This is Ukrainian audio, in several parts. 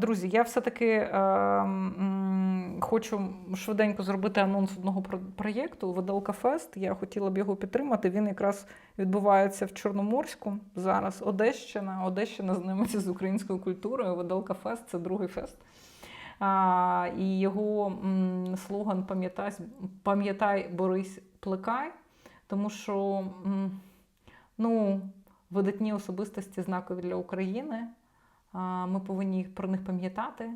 Друзі, я все-таки е, хочу швиденько зробити анонс одного про- проєкту Видалка Фест. Я хотіла б його підтримати. Він якраз відбувається в Чорноморську зараз. Одещина. Одещина знайомиться з українською культурою. Видалка Фест це другий фест. А, і його м, слоган пам'ятай, пам'ятай, борись, плекай. Тому що м, ну, видатні особистості знакові для України. Ми повинні про них пам'ятати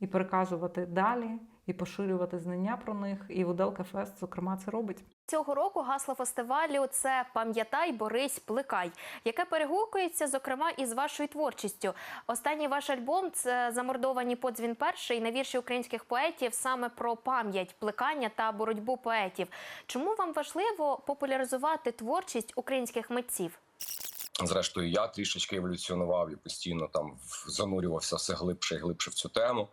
і переказувати далі, і поширювати знання про них. І Виделка Фест, зокрема, це робить. Цього року гасло фестивалю це Пам'ятай, борись, плекай, яке перегукується, зокрема, із вашою творчістю. Останній ваш альбом це замордовані подзвін перший на вірші українських поетів саме про пам'ять, плекання та боротьбу поетів. Чому вам важливо популяризувати творчість українських митців? Зрештою, я трішечки еволюціонував і постійно там занурювався все глибше і глибше в цю тему.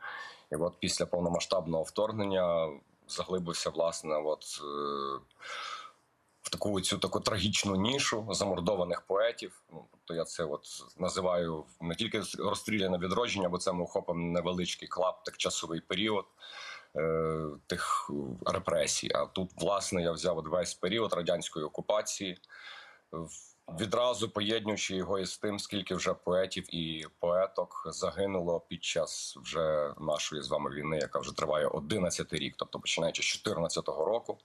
І от після повномасштабного вторгнення заглибився власне, от е, в таку цю таку трагічну нішу замордованих поетів. Ну тобто я це от називаю не тільки розстріляне відродження, бо це ми охопимо невеличкий клаптик часовий період. е, Тих репресій. А тут, власне, я взяв весь період радянської окупації, відразу поєднуючи його із тим, скільки вже поетів і поеток загинуло під час вже нашої з вами війни, яка вже триває 11 рік, тобто починаючи з 2014 року.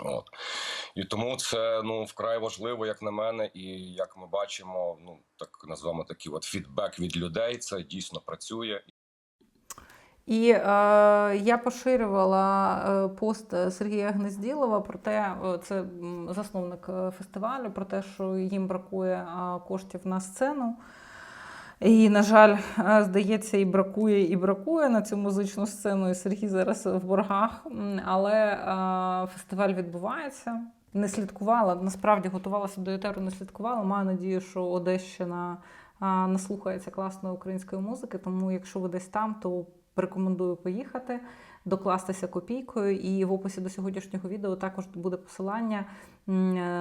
От і тому це ну вкрай важливо, як на мене, і як ми бачимо, ну так назвемо такий от фідбек від людей. Це дійсно працює. І е, я поширювала е, пост Сергія Гнезділова про те, е, це засновник е, фестивалю, про те, що їм бракує коштів на сцену. І, на жаль, здається, і бракує, і бракує на цю музичну сцену. І Сергій зараз в боргах. Але е, фестиваль відбувається. Не слідкувала, насправді готувалася до етеру, не слідкувала. Маю надію, що Одещина наслухається класної української музики. Тому, якщо ви десь там, то рекомендую поїхати, докластися копійкою. І в описі до сьогоднішнього відео також буде посилання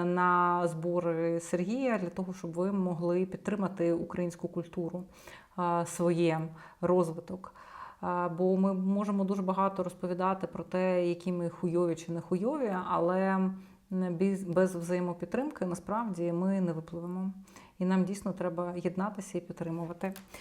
на збори Сергія для того, щоб ви могли підтримати українську культуру, а, своє розвиток. Бо ми можемо дуже багато розповідати про те, які ми хуйові чи не хуйові, але без взаємопідтримки насправді ми не випливемо. І нам дійсно треба єднатися і підтримувати.